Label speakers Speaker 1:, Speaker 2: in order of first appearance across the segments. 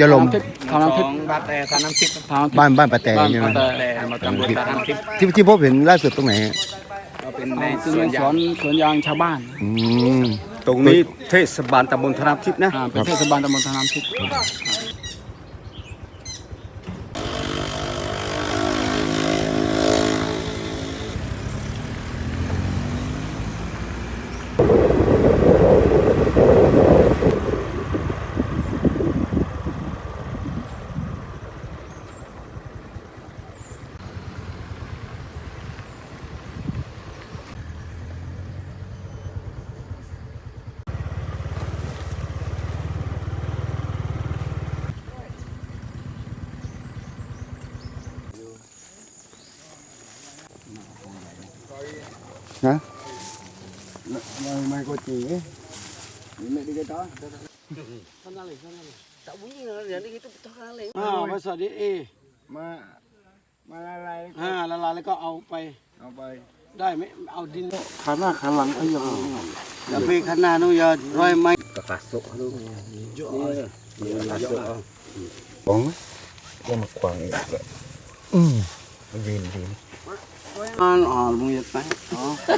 Speaker 1: จะลม
Speaker 2: ทางน้ำทิพย์
Speaker 3: บาดแต่ทานน้ำทิพย์
Speaker 2: ทางน้ำทิพย์
Speaker 1: บ้านบ้านปะแต่
Speaker 2: บ้าน
Speaker 1: ใช่ไหม
Speaker 2: ปะแต่
Speaker 3: แต่มาตำบลทานน้ำทิพย์
Speaker 1: ที่ที่พบเห็นล่าสุดตรงไหนฮะ
Speaker 3: ก็เป็นใน
Speaker 2: ใน
Speaker 3: ส
Speaker 2: ส
Speaker 3: ว
Speaker 2: วนน
Speaker 3: ยาง
Speaker 2: สวนยางชาวบ้าน
Speaker 1: อืม
Speaker 3: ตรงนี้เทศบาลตำบลทานน้ำทิพย์นะ
Speaker 2: อ่าเป็นเทศบาลตำบลทางน้ำทิพย์
Speaker 1: นะ
Speaker 3: ไม่ก็จีไม่ได้ก็
Speaker 2: อ่าภาษาดีเอ
Speaker 3: มามาอะไร
Speaker 2: อ่าละลายแล้วก็เอาไป
Speaker 3: เอาไป
Speaker 2: ได้ไหมเอาดิน
Speaker 3: ขาหน้าขาหลังไอ้ยัง
Speaker 2: แล้วไปขนาดนู้นอย่าร้อยไม้
Speaker 3: กระตักโซ่ลูกเยอะเลยกระตักโซ่
Speaker 1: บ้องไหม
Speaker 3: ก็มาขวางอีกเลย
Speaker 1: อืม
Speaker 3: มันยืน ดี
Speaker 2: อ่าอ๋อมึงอย่าไปอ๋อก็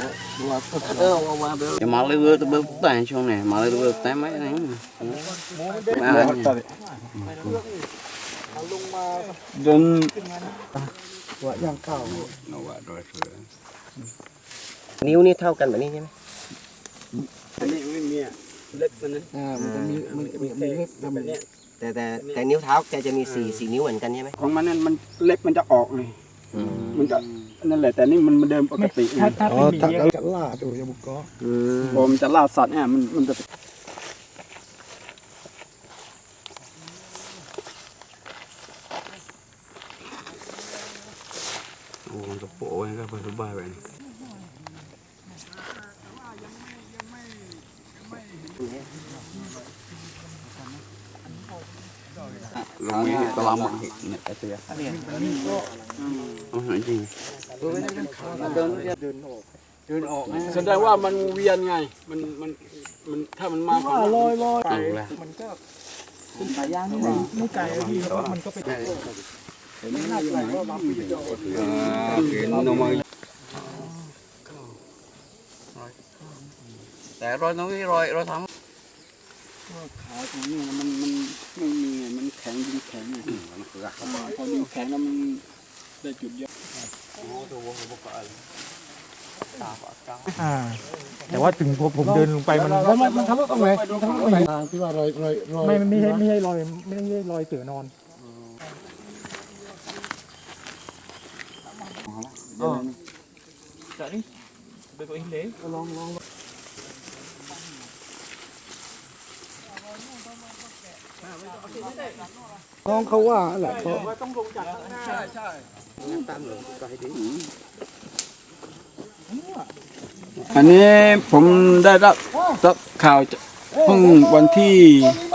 Speaker 2: เออว่าว่าเบล
Speaker 4: Cái máu lấy vừa từ bớt tay trong này, máu lấy vừa tay mấy này. Mà
Speaker 2: เดิน
Speaker 3: ว่าย่างเก้าโนวาโดยเสือ
Speaker 4: นิ้วนี่เท่ากันแบบนี้ใช่ไหม
Speaker 2: อันนี้ไม่มีเล็บมันนั้น
Speaker 3: อ่ามันจะมีมันมีเล็บแบบนี้
Speaker 4: แต่แต่แต่นิ้วเท้าแกจะมีสี่สี่นิ้วเหมือนกันใช่ไหม
Speaker 2: ของมันนั่นมันเล็บมันจะออกเลยมันจะ นั่นแหละแต่นี่มันเดิมปกติ
Speaker 3: ถ้าถ้าเป็นหมีเราจะล่าดูยาบุกก็
Speaker 2: พอมันจะล่าสัตว์เนี่ยมันมันจะ
Speaker 4: โอ้ตะโปะก็เป็นรูปบ้าแบบนี้
Speaker 2: ลงนี้ตะลามาเนี่ยไอ้เสีย
Speaker 4: โอ้ยจริง
Speaker 2: เดินเดินออกเดินออกแสดงว่ามันเวียนไง มันมันมันถ้ามันมาฝั่งนั้น
Speaker 3: ลอยลอย
Speaker 4: เอาละ
Speaker 3: มันก็เป็นสายยางนี่แหละไม่ไกลอะพี่เพราะมันก็ไปไม่น่าไกลก็รับไปเยอะ
Speaker 4: แต่รอยน้องนี่รอยรอยทั้ง
Speaker 2: ขาตรงนี้มันมันไม่มีไงมันแข็งดินแข็งไงพอดินแข็งแล้วมัน ได้จุดเยอะ
Speaker 5: อ่า แต่ว่าถึงผมผมเดินลงไปมัน
Speaker 3: แล้วมันมันทะลุตรงไหนมันทะลุตรงไหนทางที่ว่ารอยรอยรอย
Speaker 5: ไม่ไม่ใช่ไม่ใช่รอยไม่ใช่รอยเสือนอน
Speaker 3: น้อง เขาว่าแหละเขา
Speaker 2: อันนี้ผมได้รับรับข่าวจากเพิ่งวันที่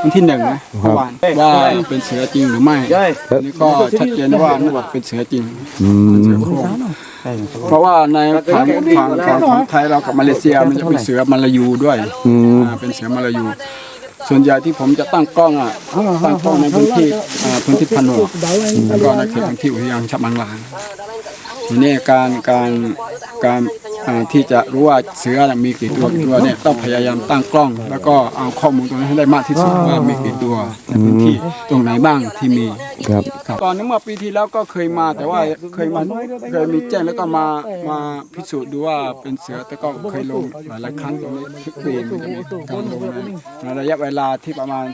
Speaker 2: วันที่หนึ่งนะเมื่อวานว่าเป็นเสือจริงหรือไม่อันนี้ก็ชัดเจนว่าน่าเป็นเสือจริง
Speaker 1: อืม
Speaker 2: เพราะว่าในฝั่งฝั่งฝั่งของไทยเรากับมาเลเซียมันจะเป็นเสือมาลายูด้วย
Speaker 1: อืม
Speaker 2: อ่าเป็นเสือมาลายู ส่วนใหญ่ที่ผมจะตั้งกล้องอะตั้งกล้องในพื้นที่อ่าพื้นที่พันวแล้วก็ในเขตพื้นที่อุทยานชับมังลางทีนี้การการการ ที่จะรู้ว่าเสือน่ะมีกี่ตัวกี่ตัวเนี่ยต้องพยายามตั้งกล้อง แล้วก็เอาข้อมูลตรงนั้นให้ได้มากที่สุดว่ามีกี่ตัวในพื้นที่ตรงไหนบ้างที่มี
Speaker 1: ครับ
Speaker 2: ครับตอนนั้นเมื่อปีที่แล้วก็เคยมาแต่ว่าเคยมาเคยมีแจ้งแล้วก็มามาพิสูจน์ดูว่าเป็นเสือแต่ก็เคยลงหลายหลายๆครั้งตรงนี้ทุกปีมันจะมีการลงในระยะเวลาที่ประมาณ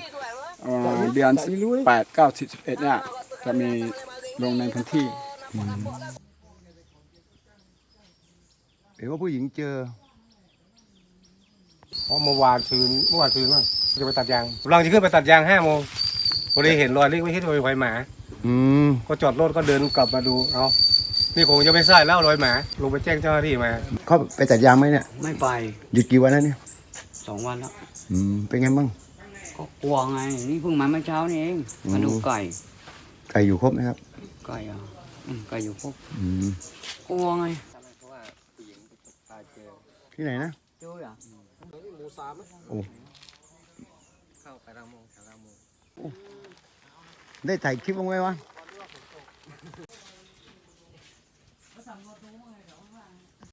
Speaker 2: เอ่อเดือนแปดเก้าสิบสิบเอ็ดเนี่ยจะมีลงในพื้นที่
Speaker 1: เห็นว่าผู้หญิงเจอ
Speaker 5: เพราะเมื่อวานซืนเมื่อวานซืนมั้งจะไปตัดยางกำลังจะขึ้นไปตัดยางห้าโมงพอดีเห็นรอยเล็กไม่คิดว่าเป็นรอยหมา
Speaker 1: อืม
Speaker 5: ก็จอดรถก็เดินกลับมาดูเอานี่คงจะไม่ใช่แล้วรอยหมาลงไปแจ้งเจ้าหน้าที่มา
Speaker 1: เขาไปตัดยางไหมเนี่ย
Speaker 4: ไม่ไป
Speaker 1: หยุดกี่วันแล้วเนี่ย
Speaker 4: สองวันแล้ว
Speaker 1: อืมเป็นไงบ้าง
Speaker 4: ก็กลัวไงนี่เพิ่งมาเมื่อเช้านี่เองมาดูไก่
Speaker 1: ไก่อยู่ครบไหมครับ
Speaker 4: ไก่อะอืมไก่อยู่พวก
Speaker 1: อืม
Speaker 4: กลัวไง
Speaker 1: ที่ไหนนะ
Speaker 4: ช่วยอะ
Speaker 1: โอ้
Speaker 4: เข้าไป
Speaker 5: กำลังมองกำลังมอง
Speaker 1: ได้ถ่ายคลิปบ้างไหมวะ